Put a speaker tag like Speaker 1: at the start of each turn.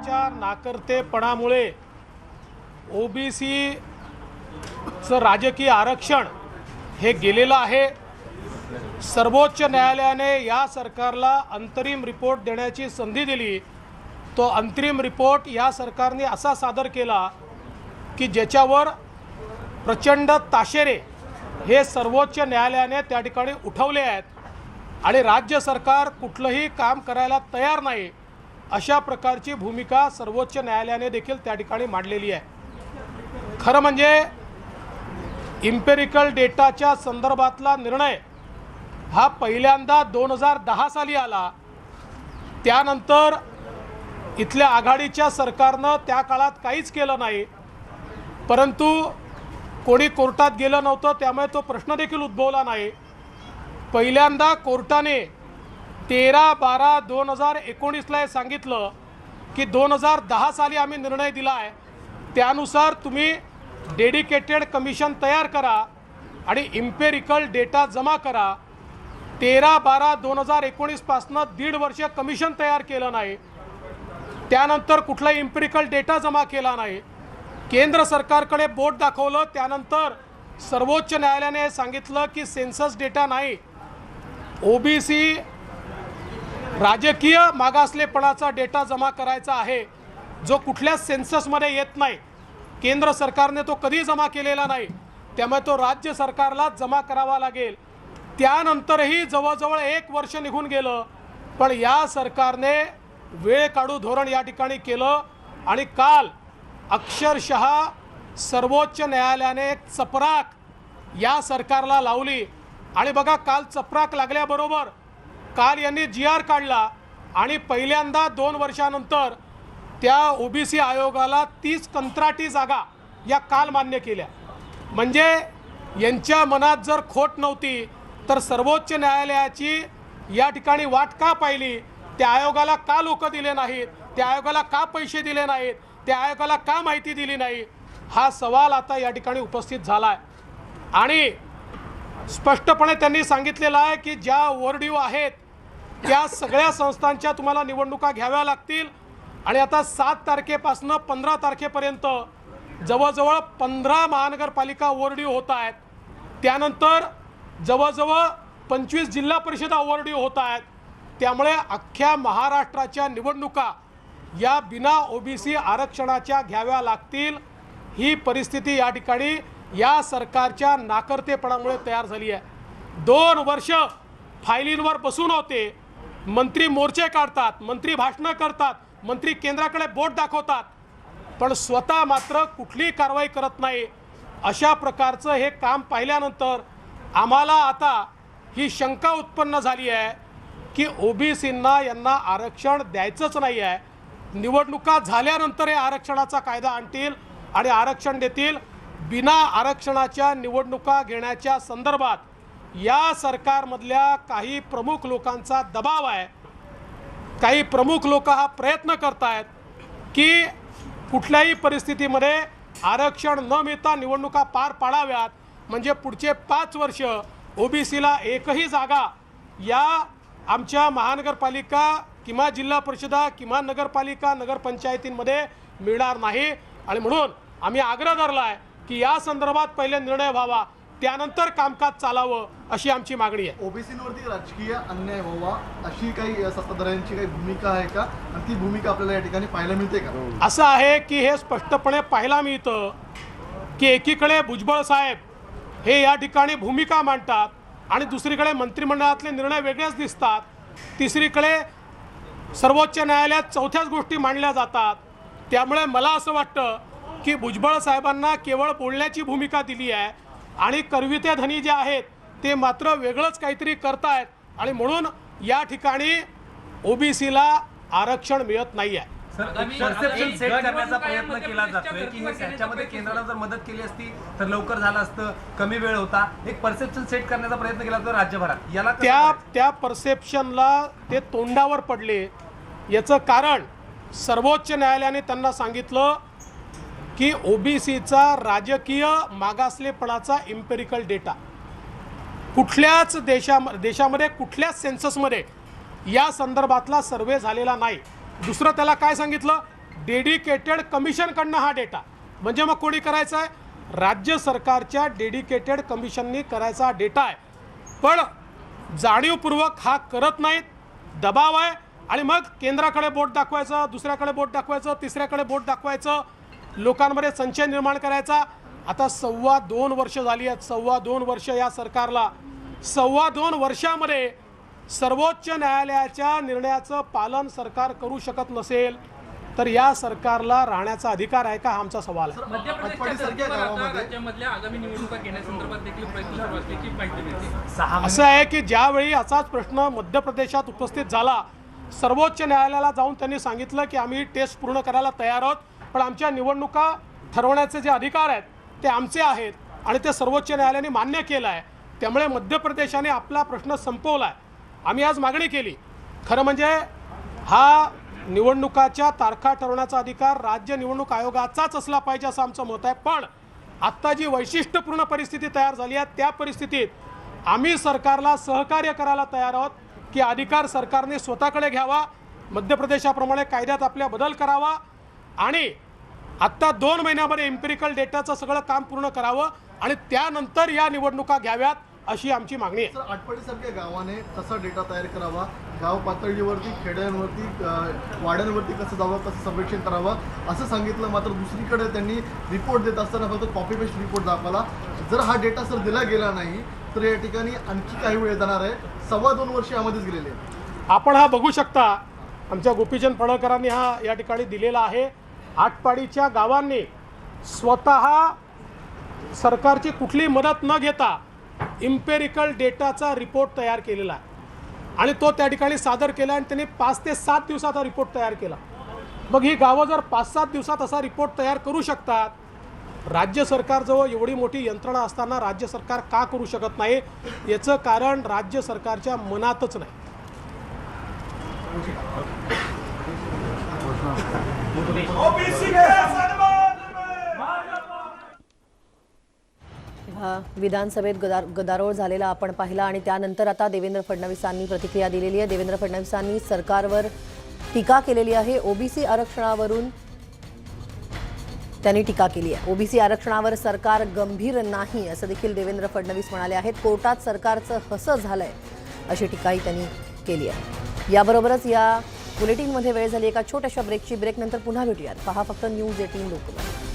Speaker 1: सरकारच्या नाकर्तेपणामुळे बी सीचं राजकीय आरक्षण हे गेलेलं आहे. सर्वोच्च न्यायालयाने या सरकारला अंतरिम रिपोर्ट देण्याची संधी दिली. तो अंतरिम रिपोर्ट या सरकारने असा सादर केला की ज्याच्यावर प्रचंड ताशेरे हे सर्वोच्च न्यायालयाने त्या ठिकाणी उठवले आहेत. आणि राज्य सरकार कुठलंही काम करायला तयार नाही. अशा प्रकारची भूमिका सर्वोच्च न्यायालयाने देखील त्या ठिकाणी मांडलेली आहे. खरं म्हणजे इम्पेरिकल डेटाच्या संदर्भातला निर्णय हा पहिल्यांदा दोन हजार दहा साली आला. त्यानंतर इथल्या आघाडीच्या सरकारनं त्या काळात काहीच केलं नाही. परंतु कोणी कोर्टात गेलं नव्हतं त्यामुळे तो प्रश्न देखील उद्भवला नाही. पहिल्यांदा कोर्टाने तेरा बारा दोन हजार एकोणीसला हे सांगितलं की दोन हजार दहा साली आम्ही निर्णय दिला आहे. त्यानुसार तुम्ही डेडिकेटेड कमिशन तयार करा आणि इम्पेरिकल डेटा जमा करा. तेरा बारा दोन हजार एकोणीसपासनं दीड वर्ष कमिशन तयार केलं नाही. त्यानंतर कुठलाही इम्पेरिकल डेटा जमा केला नाही. केंद्र सरकारकडे बोट दाखवलं. त्यानंतर सर्वोच्च न्यायालयाने सांगितलं की सेन्सस डेटा नाही. ओबीसी राजकीय मागासलेपणाचा डेटा जमा करायचा आहे जो कुठल्याच सेन्ससमध्ये येत नाही. केंद्र सरकारने तो कधी जमा केलेला नाही त्यामुळे तो राज्य सरकारला जमा करावा लागेल. त्यानंतरही जवळजवळ एक वर्ष निघून गेलं पण या सरकारने वेळ काढू धोरण या ठिकाणी केलं आणि काल अक्षरशः सर्वोच्च न्यायालयाने एक चपराक या सरकारला लावली. आणि बघा काल चपराक लागल्याबरोबर काल यांनी जी आर काढला आणि पहिल्यांदा दोन वर्षानंतर त्या ओ बी सी आयोगाला तीस कंत्राटी जागा या काल मान्य केल्या. म्हणजे यांच्या मनात जर खोट नव्हती तर सर्वोच्च न्यायालयाची या ठिकाणी वाट का पाहिली? त्या आयोगाला का लोक दिले नाहीत? त्या आयोगाला का पैसे दिले नाहीत? त्या आयोगाला का माहिती दिली नाही? हा सवाल आता या ठिकाणी उपस्थित झाला आहे आणि स्पष्टपणे त्यांनी सांगितलेलं आहे की ज्या ओव्हरड्यू आहेत त्या सगळ्या संस्थांच्या तुम्हाला निवडणुका घ्याव्या लागतील. आणि आता सात तारखेपासनं पंधरा तारखेपर्यंत जवळजवळ पंधरा महानगरपालिका ओवरड्यू होत आहेत. त्यानंतर जवळजवळ पंचवीस जिल्हा परिषदा ओवरड्यू होत आहेत. त्यामुळे अख्ख्या महाराष्ट्राच्या निवडणुका या बिना ओबीसी आरक्षणाच्या घ्याव्या लागतील. ही परिस्थिती या ठिकाणी या सरकारच्या नाकर्तेपणामुळे तयार झाली आहे. दोन वर्ष फायलींवर बसून होते. मंत्री मोर्चे काढतात मंत्री भाषणं करतात मंत्री केंद्राकडे बोट दाखवतात. पण स्वतः मात्र कुठलीही कारवाई करत नाही. अशा प्रकारचं हे काम पाहिल्यानंतर आम्हाला आता ही शंका उत्पन्न झाली आहे की ओबीसींना यांना आरक्षण द्यायचंच नाही आहे निवडणुका झाल्यानंतर हे आरक्षणाचा कायदा आणतील आणि आरक्षण देतील. बिना आरक्षणाच्या निवडणुका घेण्याच्या संदर्भात या सरकारमधल्या काही प्रमुख लोकांचा दबाव आहे. काही प्रमुख लोक हा प्रयत्न करत आहेत की कुठल्याही परिस्थितीमध्ये आरक्षण न मिळता निवडणुका पार पाडाव्यात. म्हणजे पुढचे पाच वर्ष ओबीसीला एकही जागा या आमच्या महानगरपालिका किंवा जिल्हा परिषदा किंवा नगरपालिका नगरपंचायतींमध्ये मिळणार नाही. आणि म्हणून आम्ही आग्रह धरला आहे की या संदर्भात पहिले निर्णय व्हावा. त्यानंतर कामकाज चालावं अशी आमची मागणी आहे.
Speaker 2: ओबीसीवरती राजकीय अन्याय व्हावा अशी काही सत्ताधाऱ्यांची काही भूमिका आहे का? आणि ती भूमिका आपल्याला या ठिकाणी पाहायला मिळते का?
Speaker 1: असं आहे की हे स्पष्टपणे पाहायला मिळतं की एकीकडे भुजबळ साहेब हे या ठिकाणी भूमिका मांडतात आणि दुसरीकडे मंत्रिमंडळातले निर्णय वेगळेच दिसतात. तिसरीकडे सर्वोच्च न्यायालयात चौथ्याच गोष्टी मांडल्या जातात. त्यामुळे मला असं वाटतं की भुजबळ साहेबांना केवळ बोलण्याची भूमिका दिली आहे आणि करविते धनी जे आहेत ते मात्र वेगळंच काहीतरी करतायत. आणि म्हणून या ठिकाणी ओबीसीला आरक्षण मिळत नाही आहे
Speaker 3: परसेप्शन सेट करण्याचा प्रयत्न केला जातोय की हे त्याच्यामध्ये केंद्राला जर मदत केली असती तर लवकर झालं असतं कमी वेळ होता. एक परसेप्शन सेट करण्याचा प्रयत्न केला जातो राज्यभरात. याला
Speaker 1: त्या? त्या परसेप्शनला ते तोंडावर पडले. याचं कारण सर्वोच्च न्यायालयाने त्यांना सांगितलं की ओबीसीचा राजकीय मागासलेपणाचा इम्पेरिकल डेटा कुठल्याच देशा देशामध्ये कुठल्याच सेन्ससमध्ये या संदर्भातला सर्वे झालेला नाही. दुसरं त्याला काय सांगितलं? डेडिकेटेड कमिशनकडनं हा डेटा म्हणजे मग कोणी करायचा आहे राज्य सरकारच्या डेडिकेटेड कमिशननी करायचा हा डेटा आहे. पण जाणीवपूर्वक हा करत नाहीत. दबाव आहे. आणि मग केंद्राकडे बोट दाखवायचं दुसऱ्याकडे बोट दाखवायचं तिसऱ्याकडे बोट दाखवायचं. लोकांमध्ये संशय निर्माण करायचा. आता सव्वा दोन वर्ष झाली आहेत. सव्वा दोन वर्ष या सरकारला. सव्वा दोन वर्षामध्ये सर्वोच्च न्यायालयाच्या निर्णयाचं पालन सरकार करू शकत नसेल तर या सरकारला राहण्याचा अधिकार आहे का? हा आमचा सवाल आहे. असं आहे की ज्यावेळी असाच प्रश्न मध्य प्रदेशात उपस्थित झाला सर्वोच्च न्यायालयाला जाऊन त्यांनी सांगितलं की आम्ही टेस्ट पूर्ण करायला तयार आहोत. पण आमच्या निवडणुका ठरवण्याचे जे अधिकार आहेत ते आमचे आहेत आणि ते सर्वोच्च न्यायालयाने मान्य केलं आहे. त्यामुळे मध्य प्रदेशाने आपला प्रश्न संपवला आहे आम्ही आज मागणी केली. खरं म्हणजे हा निवडणुकाच्या तारखा ठरवण्याचा अधिकार राज्य निवडणूक आयोगाचाच असला पाहिजे असं आमचं मत आहे. पण आत्ता जी वैशिष्ट्यपूर्ण परिस्थिती तयार झाली आहे त्या परिस्थितीत आम्ही सरकारला सहकार्य करायला तयार आहोत की अधिकार सरकारने स्वतःकडे घ्यावा मध्य प्रदेशाप्रमाणे कायद्यात आपल्या बदल करावा आणि आत्ता दोन महिन्यामध्ये एम्पिरिकल डेटाचं सगळं काम पूर्ण करावं आणि त्यानंतर या निवडणुका घ्याव्यात अशी आमची मागणी आहे.
Speaker 2: सर आटपाडीसारख्या गावाने कसा डेटा तयार करावा. गाव पातळीवरती खेड्यांवरती वाड्यांवरती कसं जावं कसं सर्वेक्षण करावं असं सांगितलं मात्र दुसरीकडे त्यांनी रिपोर्ट देत असताना फक्त कॉपी पेस्ट रिपोर्ट दाखवला. जर हा डेटा सर दिला गेला नाही तर या ठिकाणी आणखी काही वेळ जाणार आहे. सव्वा दोन वर्ष यामध्येच गेलेले.
Speaker 1: आपण हा बघू शकता आमच्या गोपीचंद पडळकरांनी हा या ठिकाणी दिलेला आहे. आटपाडीच्या गावांनी स्वतः सरकारची कुठली मदत न घेता इम्पेरिकल डेटाचा रिपोर्ट तयार केलेला आहे. आणि तो त्या ठिकाणी सादर केला आणि त्यांनी पाच ते सात दिवसात हा रिपोर्ट तयार केला. मग ही गावं जर पाच सात दिवसात असा रिपोर्ट तयार करू शकतात राज्य सरकारजवळ एवढी मोठी यंत्रणा असताना राज्य सरकार का करू शकत नाही? याचं कारण राज्य सरकारच्या मनातच नाही.
Speaker 4: विधानसभेत गदार गदारोळ झालेला आपण पाहिला आणि त्यानंतर आता देवेंद्र फडणवीसांनी प्रतिक्रिया दिलेली आहे. देवेंद्र फडणवीसांनी सरकारवर टीका केलेली आहे. ओबीसी आरक्षणावरून त्यांनी टीका केली आहे. ओबीसी आरक्षणावर सरकार गंभीर नाही असं देखील देवेंद्र फडणवीस म्हणाले आहेत. कोर्टात सरकारचं हसं झालंय अशी टीकाही त्यांनी केली आहे. याबरोबरच या बुलेटिनमध्ये वेळ झाली एका छोट्याशा ब्रेकची ब्रेकनंतर पुन्हा भेटूयात. पहा फक्त न्यूज एटीन लोकमत